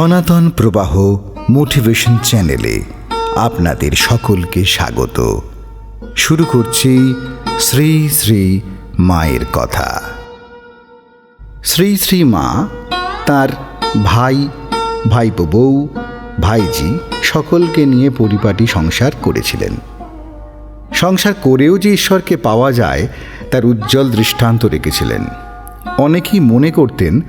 সনাতন প্রবাহ মোটিভেশন চ্যানেলে আপনাদের সকলকে স্বাগত। শুরু করছি শ্রী শ্রী মায়ের কথা। শ্রী শ্রী মা, তার ভাই, ভাইপো বউ, ভাইজি সকলকে নিয়ে পরিপাটি সংসার করেছিলেন। সংসার করেও যে ঈশ্বরকে পাওয়া যায়, তার উজ্জ্বল দৃষ্টান্ত রেখেছিলেন। অনেকেই মনে করতেন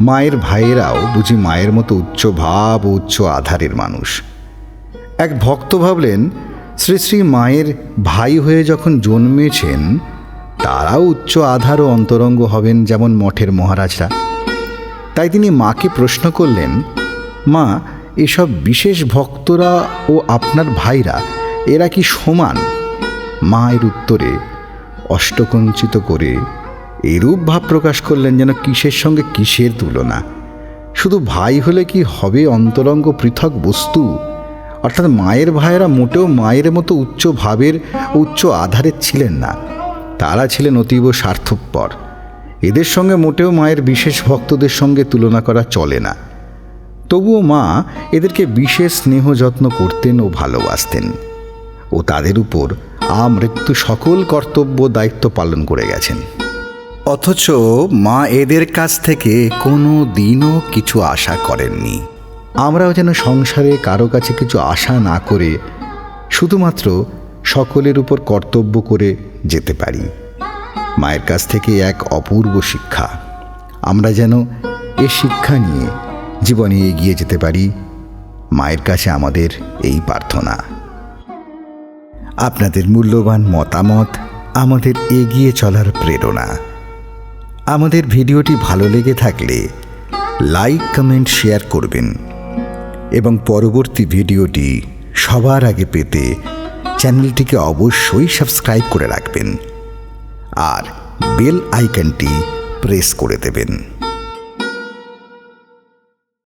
মায়ের ভাইয়েরাও বুঝি মায়ের মতো উচ্চ ভাব ও উচ্চ আধারের মানুষ। এক ভক্ত ভাবলেন, শ্রী শ্রী মায়ের ভাই হয়ে যখন জন্মেছেন, তারাও উচ্চ আধার ও অন্তরঙ্গ হবেন যেমন মঠের মহারাজরা। তাই তিনি মাকে প্রশ্ন করলেন, মা, এসব বিশেষ ভক্তরা ও আপনার ভাইরা, এরা কি সমান? মায়ের উত্তরে, অষ্টকঞ্চিত করে এরূপ ভাব প্রকাশ করলেন যেন কিসের সঙ্গে কিসের তুলনা? শুধু ভাই হলে কি হবে অন্তরঙ্গ পৃথক বস্তু? অর্থাৎ মায়ের ভাইয়েরা মোটেও মায়ের মতো উচ্চ ভাবের উচ্চ আধারের ছিলেন না। তারা ছিলেন অতীব স্বার্থপর। এদের সঙ্গে মোটেও মায়ের বিশেষ ভক্তদের সঙ্গে তুলনা করা চলে না। তবুও মা এদেরকে বিশেষ স্নেহ যত্ন করতেন ও ভালোবাসতেন। ও তাদের উপর আমৃত্যু সকল কর্তব্য দায়িত্ব পালন করে গেছেন। অথচ মা এদের কাছ থেকে কোনো দিনও কিছু আশা করেননি। আমরাও যেন সংসারে কারও কাছে কিছু আশা না করে শুধুমাত্র সকলের উপর কর্তব্য করে যেতে পারি। মায়ের কাছ থেকে এক অপূর্ব শিক্ষা। আমরা যেন এ শিক্ষা নিয়ে জীবনে এগিয়ে যেতে পারি। মায়ের কাছে আমাদের এই প্রার্থনা। আপনাদের মূল্যবান মতামত আমাদের এগিয়ে চলার প্রেরণা। আমাদের ভিডিওটি ভালো লেগে থাকলে লাইক, কমেন্ট, শেয়ার করবেন এবং পরবর্তী ভিডিওটি সবার আগে পেতে চ্যানেলটিকে অবশ্যই সাবস্ক্রাইব করে রাখবেন আর বেল আইকনটি প্রেস করে দেবেন।